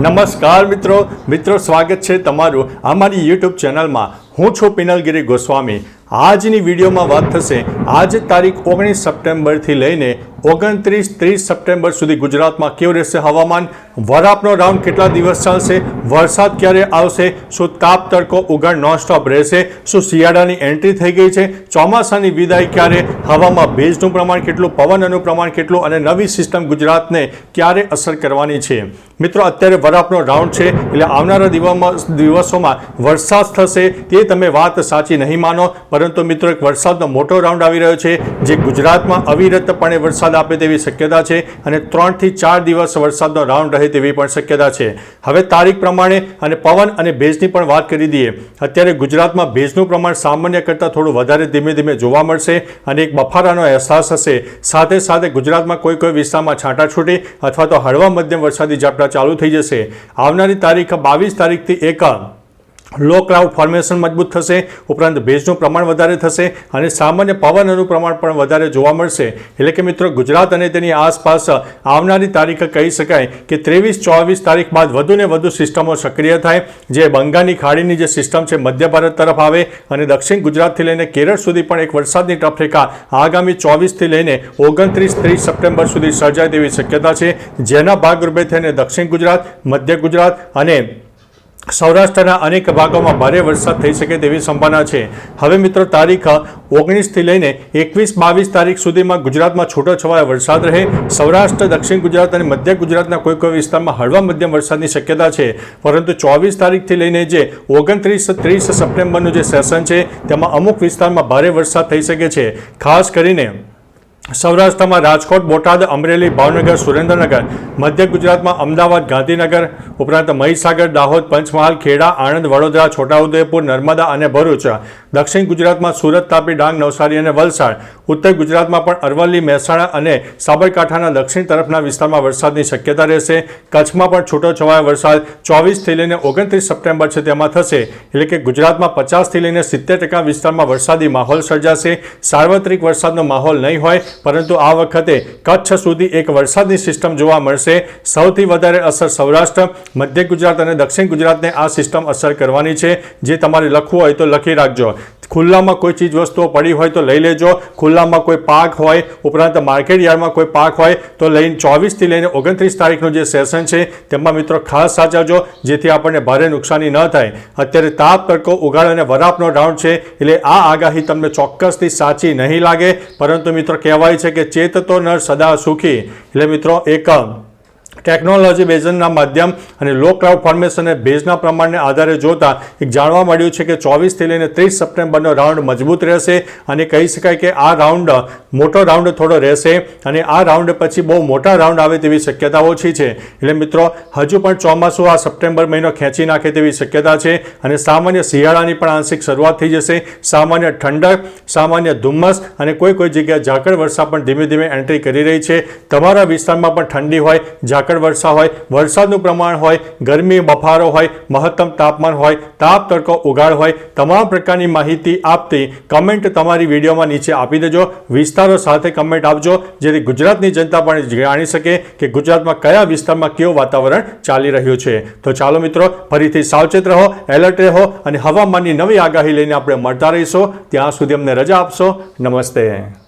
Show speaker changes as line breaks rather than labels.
નમસ્કાર મિત્રો. મિત્રો, સ્વાગત છે તમારું અમારી યુટ્યુબ ચેનલમાં. હું છું પિનલગીરી ગોસ્વામી. આજની વિડીયોમાં વાત થશે. આજ તારીખ ઓગણીસ સપ્ટેમ્બરથી લઈને ઓગણત્રીસ ત્રીસ સપ્ટેમ્બર સુધી ગુજરાતમાં કેવું રહેશે હવામાન? વરાપનો રાઉન્ડ કેટલા દિવસ ચાલશે? વરસાદ ક્યારે આવશે? શું તાપ તડકો ઉઘાડ નોનસ્ટોપ રહેશે? શું શિયાળાની એન્ટ્રી થઈ ગઈ છે? ચોમાસાની વિદાય ક્યારે? હવામાં ભેજનું પ્રમાણ કેટલું? પવનનું પ્રમાણ કેટલું? અને નવી સિસ્ટમ ગુજરાતને ક્યારે અસર કરવાની છે? મિત્રો, અત્યારે વરાપનો રાઉન્ડ છે, એટલે આવનારા દિવસમાં દિવસોમાં વરસાદ થશે તે તમે વાત સાચી નહીં માનો. પરંતુ મિત્રો, એક વરસાદનો મોટો રાઉન્ડ આવી રહ્યો છે, જે ગુજરાતમાં અવિરતપણે વરસાદ આપે તેવી શક્યતા છે અને ત્રણથી ચાર દિવસ વરસાદનો રાઉન્ડ રહે તેવી પણ શક્યતા છે. હવે તારીખ પ્રમાણે અને પવન અને ભેજની પણ વાત કરી દઈએ. અત્યારે ગુજરાતમાં ભેજનું પ્રમાણ સામાન્ય કરતાં થોડું વધારે ધીમે ધીમે જોવા મળશે અને એક બફારાનો અહેસાસ હશે. સાથે સાથે ગુજરાતમાં કોઈ કોઈ વિસ્તારમાં છાંટાછૂટી અથવા તો હળવા મધ્યમ વરસાદી ઝાપટા ચાલુ થઈ જશે. આવનારી તારીખ બાવીસ તારીખથી એક લો ક્લાઉડ ફોર્મેશન મજબૂત થશે, ઉપરાંત ભેજનું પ્રમાણ વધારે થશે અને સામાન્ય પવનનું પ્રમાણ પણ વધારે જોવા મળશે. એટલે કે મિત્રો, ગુજરાત અને તેની આસપાસ આવનારી તારીખ કહી શકાય કે ત્રેવીસ, ચોવીસ તારીખ બાદ વધુને વધુ સિસ્ટમો સક્રિય થાય, જે બંગાળની ખાડીની જે સિસ્ટમ છે, મધ્ય ભારત તરફ આવે અને દક્ષિણ ગુજરાતથી લઈને કેરળ સુધી પણ એક વરસાદની ટફરેખા આગામી ચોવીસથી લઈને ઓગણત્રીસ, ત્રીસ સપ્ટેમ્બર સુધી સર્જાય તેવી શક્યતા છે. જેના ભાગરૂપે થઈને દક્ષિણ ગુજરાત, મધ્ય ગુજરાત અને સૌરાષ્ટ્રના અનેક ભાગોમાં ભારે વરસાદ થઈ શકે તેવી સંભાવના છે. હવે મિત્રો તારીખ ઓગણીસથી લઈને એકવીસ બાવીસ તારીખ સુધીમાં ગુજરાતમાં છૂટોછવાયો વરસાદ રહે. સૌરાષ્ટ્ર, દક્ષિણ ગુજરાત અને મધ્ય ગુજરાતના કોઈ કોઈ વિસ્તારમાં હળવા મધ્યમ વરસાદની શક્યતા છે. પરંતુ ચોવીસ તારીખથી લઈને જે ઓગણત્રીસ, ત્રીસ સપ્ટેમ્બરનું જે સેશન છે, તેમાં અમુક વિસ્તારમાં ભારે વરસાદ થઈ શકે છે. ખાસ કરીને સૌરાષ્ટ્રમાં રાજકોટ, બોટાદ, અમરેલી, ભાવનગર, સુરેન્દ્રનગર, મધ્ય ગુજરાતમાં અમદાવાદ, ગાંધીનગર, ઉપરાંત મહીસાગર, દાહોદ, પંચમહાલ, ખેડા, આણંદ, વડોદરા, છોટાઉદેપુર, નર્મદા અને ભરૂચ, દક્ષિણ ગુજરાતમાં સુરત, તાપી, ડાંગ, નવસારી અને વલસાડ, ઉત્તર ગુજરાતમાં પણ અરવલ્લી, મહેસાણા અને સાબરકાંઠાના દક્ષિણ તરફના વિસ્તારમાં વરસાદની શક્યતા રહેશે. કચ્છમાં પણ છૂટોછવાયો વરસાદ ચોવીસથી લઈને ઓગણત્રીસ સપ્ટેમ્બર છે તેમાં થશે. એટલે કે ગુજરાતમાં પચાસથી લઈને સિત્તેર ટકા વિસ્તારમાં વરસાદી માહોલ સર્જાશે. સાર્વત્રિક વરસાદનો માહોલ નહીં હોય પરંતુ આ વખતે કચ્છ સુધી એક વરસાદની સિસ્ટમ જોવા મળશે. સૌથી વધારે અસર સૌરાષ્ટ્ર, મધ્ય ગુજરાત અને દક્ષિણ ગુજરાતને આ સિસ્ટમ અસર કરવાની છે. જે તમારે લખવું હોય તો લખી રાખજો. ખુલ્લામાં કોઈ ચીજ વસ્તુઓ પડી હોય તો લઈ લેજો. ખુલ્લામાં કોઈ પાક હોય, ઉપરાંત માર્કેટ યાર્ડમાં કોઈ પાક હોય, તો લઈને ચોવીસથી લઈને ઓગણત્રીસ તારીખનું જે સેશન છે, તેમાં મિત્રો ખાસ સાચવજો, જેથી આપણને ભારે નુકસાની ન થાય. અત્યારે તાપ, તડકો ઉગાડ અને વરાપનો રાઉન્ડ છે, એટલે આ આગાહી તમને ચોક્કસથી સાચી નહીં લાગે. પરંતુ મિત્રો કહેવાય છે કે ચેત તો નર સદા સુખી. એટલે મિત્રો એક ટેકનોલોજી બેઝના માધ્યમ અને લો ક્લાઉડ ફોર્મેશન ભેજના પ્રમાણને આધારે જોતા એક જાણવા મળ્યું છે કે ચોવીસથી લઈને ત્રીસ સપ્ટેમ્બરનો રાઉન્ડ મજબૂત રહેશે અને કહી શકાય કે આ રાઉન્ડ મોટો રાઉન્ડ થોડો રહેશે અને આ રાઉન્ડ પછી બહુ મોટા રાઉન્ડ આવે તેવી શક્યતા ઓછી છે. એટલે મિત્રો, હજુ પણ ચોમાસું આ સપ્ટેમ્બર મહિનો ખેંચી નાખે તેવી શક્યતા છે અને સામાન્ય શિયાળાની પણ આંશિક શરૂઆત થઈ જશે. સામાન્ય ઠંડક, સામાન્ય ધુમ્મસ અને કોઈ કોઈ જગ્યાએ ઝાકળ વર્ષા પણ ધીમે ધીમે એન્ટ્રી કરી રહી છે. તમારા વિસ્તારમાં પણ ઠંડી હોય ઝાકળ વર્ષા હોય, વરસાદનું પ્રમાણ હોય, ગરમી, બફારો હોય, મહત્તમ તાપમાન હોય, તાપ, તડકો, ઉગાડ હોય, તમામ પ્રકારની માહિતી આપતી કમેન્ટ તમારી વિડીયોમાં નીચે આપી દેજો. વિસ્તારો સાથે કમેન્ટ આપજો, જેથી ગુજરાતની જનતા પણ જાણી શકે કે ગુજરાતમાં કયા વિસ્તારમાં કેવું વાતાવરણ ચાલી રહ્યું છે. તો ચાલો મિત્રો, ફરીથી સાવચેત રહો, એલર્ટ રહો અને હવામાનની નવી આગાહી લઈને આપણે મળતા રહીશું. ત્યાં સુધી અમને રજા આપશો. નમસ્તે.